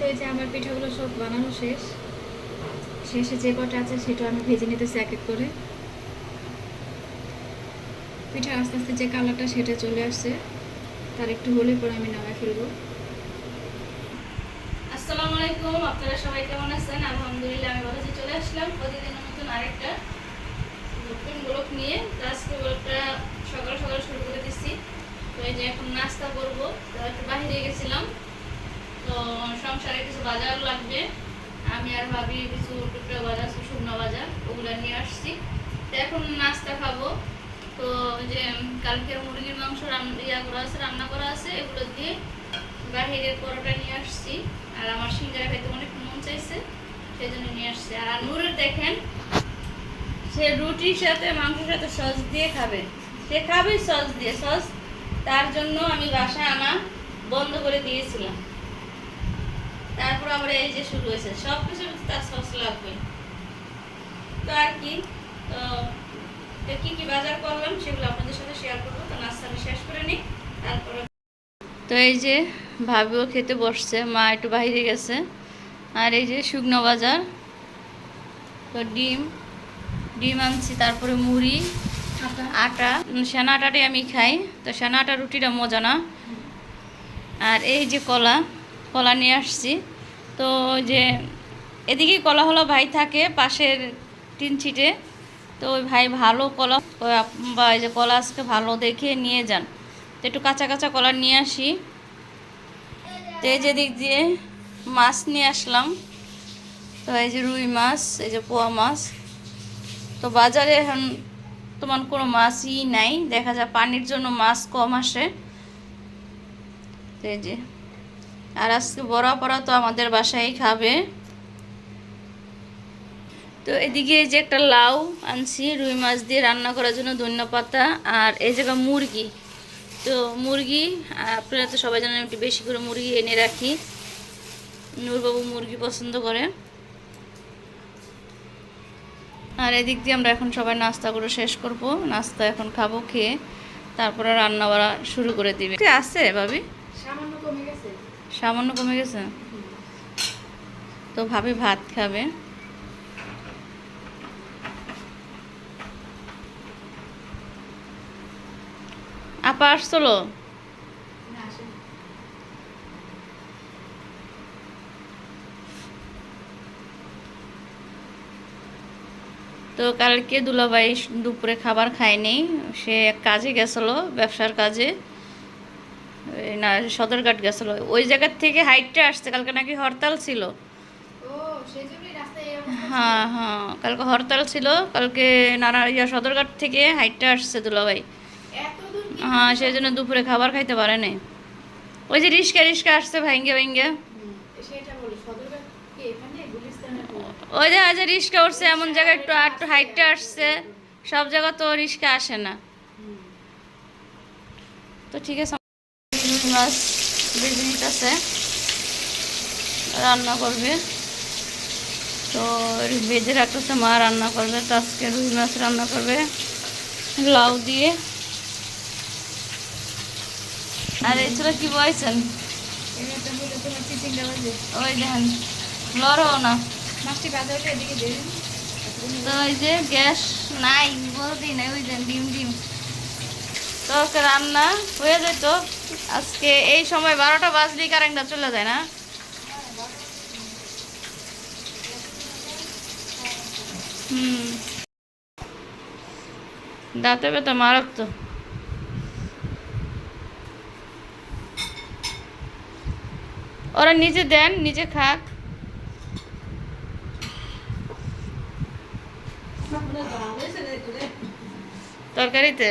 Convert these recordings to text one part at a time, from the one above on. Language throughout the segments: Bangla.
তো যে আমার পিঠাগুলো সব বানানো শেষ। শেষে যে কটা আছে সেটা আমি ভেজে নিতেছি এক এক করে। পিঠা আস্তে আস্তে যে কালারটা সেটা চলে আসছে, তার একটু হলে পরে আমি নামায় ফেলব। আসসালামু আলাইকুম, আপনারা সবাই কেমন আছেন? আলহামদুলিল্লাহ আমি ভালো আছি চলে আসলাম প্রতিদিনের মতন আরেকটা নতুন ব্লগ নিয়ে তো আজকে ব্লগটা সকাল সকাল শুরু করে দিচ্ছি তো এই যে এখন নাস্তা করব তো একটু বাইরে গেছিলাম তো সংসারে কিছু বাজার লাগবে আমি আর ভাবি কিছু টুকরা বাজার শুকনো বাজার, ওগুলো নিয়ে আসছি। তো এখন নাস্তা খাব। তো যে কালকের মুরগির মাংস ইয়া করা আছে, রান্না করা আছে, এগুলো দিয়ে বাহিরের পরোটা নিয়ে আসছি। আর আমার সিঙ্গারা খাইতে অনেক মন চাইছে সেই জন্য নিয়ে আসছি। আর নূরের দেখেন, সে রুটির সাথে, মাংসের সাথে সস দিয়ে খাবে। সে খাবে সস দিয়ে। সস তার জন্য আমি বাসায় আনা বন্ধ করে দিয়েছিলাম। তারপর এই যে শুরু হয়েছে সব কিছু তার সস লাগবে তো আর কি তো কি কি বাজার করলাম সেগুলো আপনাদের সাথে শেয়ার করব তো নাস্তা আমি শেষ করে নিই তারপরে তো এই যে ভাবিও খেতে বসছে মা একটু বাইরে গেছে আর এই যে শুকনো বাজার তো ডিম ডিম আনছি তারপরে মুড়ি আটা। সেনা আটাটাই আমি খাই তো সেনা আটা রুটিটা মজা না। আর এই যে কলা কলা নিয়ে আসছি তো যে এদিকে কলা হলো ভাই থাকে পাশের তিন ছিটে। তো ওই ভাই ভালো কলা বা এই যে কলা আজকে ভালো দেখে নিয়ে যান। তো একটু কাঁচা কাঁচা কলা নিয়ে আসি। তো এই যে দিক দিয়ে মাছ নিয়ে আসলাম। তো এই যে রুই মাছ, এই যে পোয়া মাছ। তো বাজারে এখন তোমার কোনো মাছই নাই। দেখা যায় পানির জন্য মাছ কম আসে। এই যে আর আজকে বড়া পড়া তো আমাদের বাসায় খাবে। তো এদিকে এই যে একটা লাউ আনছি, রুই মাছ দিয়ে রান্না করার জন্য ধন্য পাতা আর এই জায়গা মুরগি। তো মুরগি, আপনারা তো সবাই জানেন একটু বেশি করে মুরগি এনে রাখি। নূরবাবু মুরগি পছন্দ করে। আর এদিক দিয়ে আমরা এখন সবাই নাস্তা করে শেষ করব। নাস্তা এখন খাব, খেয়ে তারপরে রান্না বাড়া শুরু করে দিবে। আছে, ভাবি? সামান্য কমে গেছে? তো ভাবি ভাত খাবে। আপা আসছিল? না আসে তো কালকে দুলাভাই দুপুরে খাবার খায়নি। সে এক কাজে গেছিল ব্যবসার কাজে। না সদরঘাট গেছিল। ওই জায়গার থেকে হাইটটা আসছে কালকে নাকি হরতাল ছিল। হ্যাঁ হ্যাঁ কালকে হরতাল ছিল কালকে নানা ইয়া সদরঘাট থেকে হাইটটা আসছে দুলাভাই। হ্যাঁ সেই জন্য দুপুরে খাবার খাইতে পারে নাই। ওই যে রিস্কা রিস্কা আসছে এখানে? গুলিস্তানের ওই যে আজ রিস্কা উঠছে এমন জায়গায় একটু একটু হাইটটা আসছে। সব জায়গা তো রিস্কা আসে না। তো ঠিক আছে। মাছ ভেজে নিতেছে রান্না করবে। তো ভেজে রাখতেছে মা, রান্না করবে। তো আজকে রুই মাছ রান্না করবে। লাউ দিয়ে। আর এছাড়া কি বাজে ওই দেখেন লড়ো না। বাজা তো ওই যে গ্যাস নাই বলতেই নাই ওই যে ডিম ডিম। তো রান্না হয়ে যেত আজকে এই সময় বারোটা বাজলেই কারেন্টটা চলে যায় না। হুম। দাঁতে ব্যথা মারক তো ওরা নিজে দেন, নিজে খাক। তরকারিতে?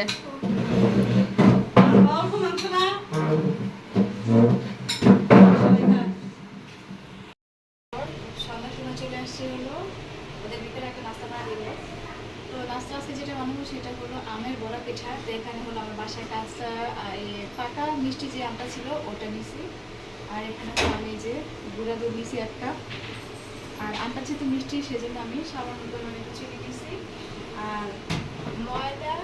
সময় হলো ওদের বিকেলে একটা নাস্তা বানিয়ে দিল। তো নাস্তা আজকে যেটা বানাবো সেটা হলো আমের বড়া পিঠা। তো এখানে হলো আমার বাসায় কাঁচা পাকা মিষ্টি যে আমটা ছিল ওটা নিছি। আর এখানে আমি যে গুঁড়া দুধ নিছি একটা আর আমটা যেহেতু মিষ্টি, সেজন্য আমি সামান্য পরিমাণে একটু চিনি নিছি আর ময়দা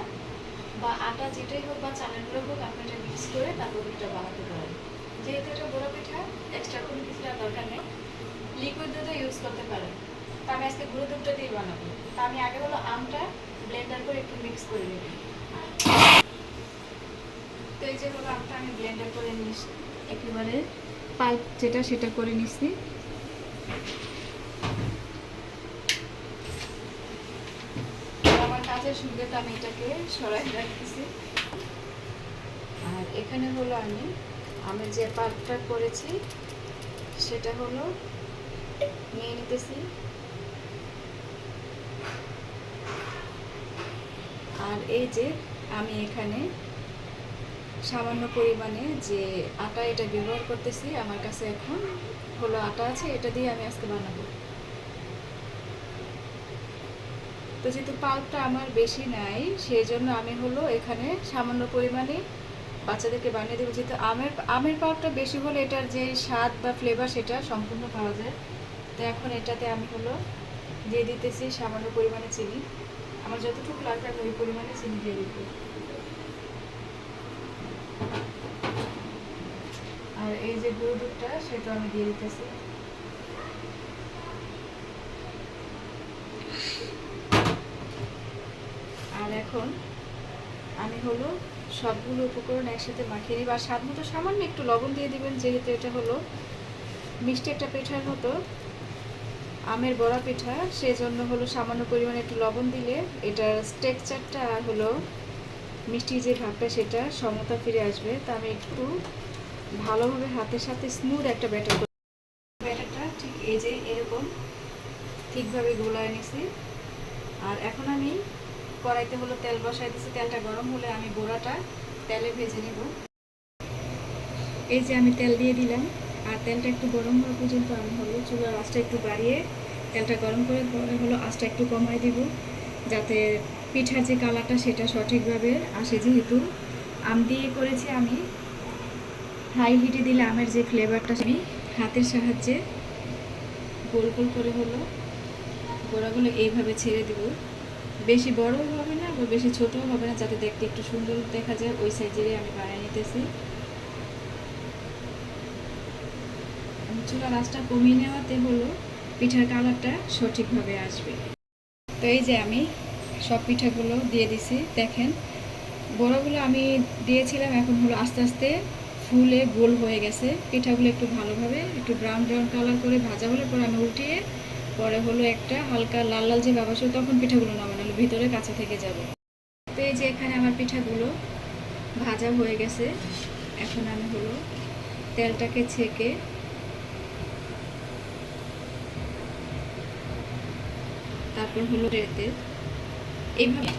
বা আটা যেটাই হোক বা চালের হোক আপনি এটা মিক্স করে তারপর এটা বানাতে পারেন। যেহেতু এটা বড় পিঠা এক্সট্রা কোনো কিছু দরকার নেই। লিকুইড দুধও ইউজ করতে পারেন তা আমি আজকে গুঁড়ো দুধটা দিয়ে বানাবো। তা আমি আগে হলো আমটা ব্লেন্ডার করে একটু মিক্স করে নেব। তো এই যে হলো আমটা আমি ব্লেন্ডার করে নিস একেবারে পাল্প যেটা সেটা করে নিচ্ছি আমার কাজের সুবিধাটা আমি এটাকে সরাই রাখতেছি। আর এখানে হলো আমি আমি যে পাল্পটা করেছি সেটা হলো নিয়ে নিতেছি আর এই যে আমি এখানে সামান্য পরিমাণে যে আটা এটা ব্যবহার করতেছি, আমার কাছে এখন হলো আটা আছে, এটা দিয়ে আমি আজকে বানাবো। তো যেহেতু পাল্পটা আমার বেশি নাই সেই জন্য আমি হলো এখানে সামান্য পরিমাণে বাচ্চাদেরকে বানিয়ে দেবো। যেহেতু আমের আমের পাল্পটা বেশি হলে এটার যে স্বাদ বা ফ্লেভার সেটা সম্পূর্ণ পাওয়া যায়। তো এখন এটাতে আমি হলো দিয়ে দিতেছি সামান্য পরিমাণে চিনি। আমার যতটুকু লাগবে আমি ওই পরিমাণে চিনি দিয়ে দিব। আর এই যে গুঁড়ো দুধটা সেটা আমি দিয়ে দিতেছি। আর এখন আমি হলো সবগুলো উপকরণ একসাথে মাখিয়ে নিব। আর স্বাদ মতো সামান্য একটু লবণ দিয়ে দিবেন, যেহেতু এটা হলো মিষ্টি একটা পিঠার মতো। আমের বড়া পিঠা, সেজন্য হলো সামান্য পরিমাণে একটু লবণ দিলে এটার স্টেকচারটা আর হলো মিষ্টি যে ভাবটা সেটা সমতা ফিরে আসবে। তা আমি একটু ভালোভাবে হাতের সাথে স্মুথ একটা ব্যাটার ব্যাটারটা ঠিক এই যে এরকম ঠিকভাবে গোলায় নিছি। আর এখন আমি কড়াইতে হলো তেল বসাই দিচ্ছি তেলটা গরম হলে আমি গোড়াটা তেলে ভেজে নেব। এই যে আমি তেল দিয়ে দিলাম। আর তেলটা একটু গরম হওয়া পর্যন্ত আমি হলো চুলার আঁচটা একটু বাড়িয়ে তেলটা গরম করে হলো আঁচটা একটু কমাই দিব, যাতে পিঠার যে কালারটা সেটা সঠিকভাবে আসে। যেহেতু আম দিয়ে করেছি আমি, হাই হিটে দিলে আমের যে ফ্লেভারটা আমি হাতের সাহায্যে গোল গোল করে হলো গোড়াগুলো এইভাবে ছেড়ে দিব। বেশি বড়ও হবে না বা বেশি ছোটও হবে না, যাতে দেখতে একটু সুন্দর দেখা যায়। ওই সাইজেরই আমি বানিয়ে নিতেছি। চুলা রাসটা কমিয়ে নেওয়াতে হলো পিঠার কালারটা সঠিকভাবে আসবে। তো এই যে আমি সব পিঠাগুলো দিয়ে দিছি, দেখেন। বড়গুলো আমি দিয়েছিলাম, এখন হলো আস্তে আস্তে ফুলে গোল হয়ে গেছে। পিঠাগুলো একটু ভালোভাবে, একটু ব্রাউন ব্রাউন কালার করে ভাজা হলে পরে আমি উল্টিয়ে পরে হলো একটা হালকা লাল লাল যে ব্যাপার ছিল তখন পিঠাগুলো নামানো ভিতরে কাঁচা থেকে যাবে। তো এই যে এখানে আমার পিঠাগুলো ভাজা হয়ে গেছে। এখন আমি হলো তেলটাকে ছেঁকে তারপর হলো রেতে। এইভাবে।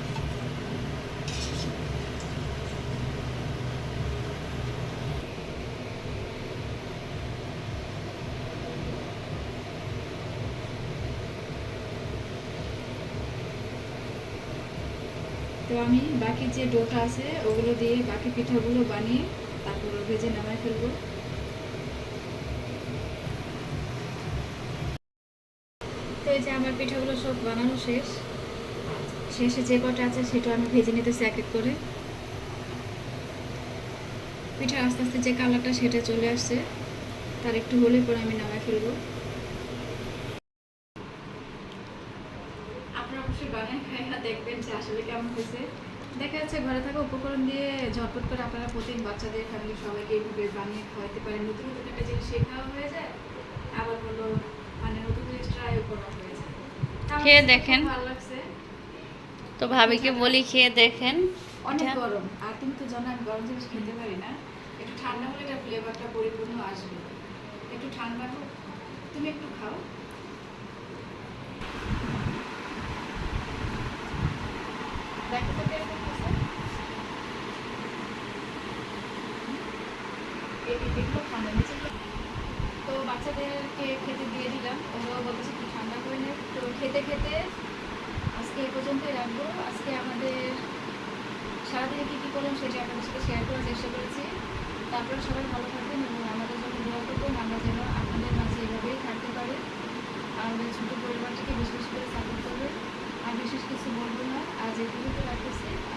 তো আমি বাকি যে ডোটা আছে, ওগুলো দিয়ে বাকি পিঠাগুলো বানিয়ে তারপর ভেজে নামায় ফেলব তো এই যে আমার পিঠাগুলো সব বানানো শেষ। শেষে যে কটা আছে সেটা আমি ভেজে নিতেছি এক এক করে। পিঠা আস্তে আস্তে যে কালারটা সেটা চলে আসছে, তার একটু হলে পরে আমি নামাই ফেলব। আপনারা অবশ্যই দেখবেন যে আসলে কেমন হয়েছে। দেখা যাচ্ছে ঘরে থাকা উপকরণ দিয়ে ঝটপট করে আপনারা প্রতিদিন বাচ্চাদের ফ্যামিলি সবাইকে এইভাবে বানিয়ে খাওয়াতে পারেন। নতুন নতুন একটা জিনিস শেখাও হয়ে যায়। আবার হলো মানে নতুন জিনিস ট্রাইও করা হয়ে যায় তা আমার খেয়ে দেখেন। ভালো লাগছে। তো ভাবিকে বলি খেয়ে দেখেন। অনেক গরম। আর তুমি তো জানো আমি গরম জিনিস খেতে পারি না। একটু ঠান্ডা হলে এটা ফ্লেভারটা পরিপূর্ণ আসবে। একটু ঠান্ডা হোক। তুমি একটু খাও। দেখো তো? ঠান্ডা। নিচে তো বাচ্চাদেরকে খেতে দিয়ে দিলাম। ওরাও বলতেছে একটু ঠান্ডা করে নে তো খেতে খেতে আজকে এ পর্যন্তই রাখব। আজকে আমাদের সারাদিনে কী কী করলাম সেটা আপনাদের সাথে শেয়ার করার চেষ্টা করেছি। তারপরে সবাই ভালো থাকবেন এবং আমাদের জন্য দোয়া করবেন। আমরা যেন আপনাদের মাঝে এভাবেই থাকতে পারি। আমাদের ছোটো পরিবারটাকে বেশি বেশি করে সাপোর্ট করবেন। আর বিশেষ কিছু বলব না। আজ এই রাখতেছি।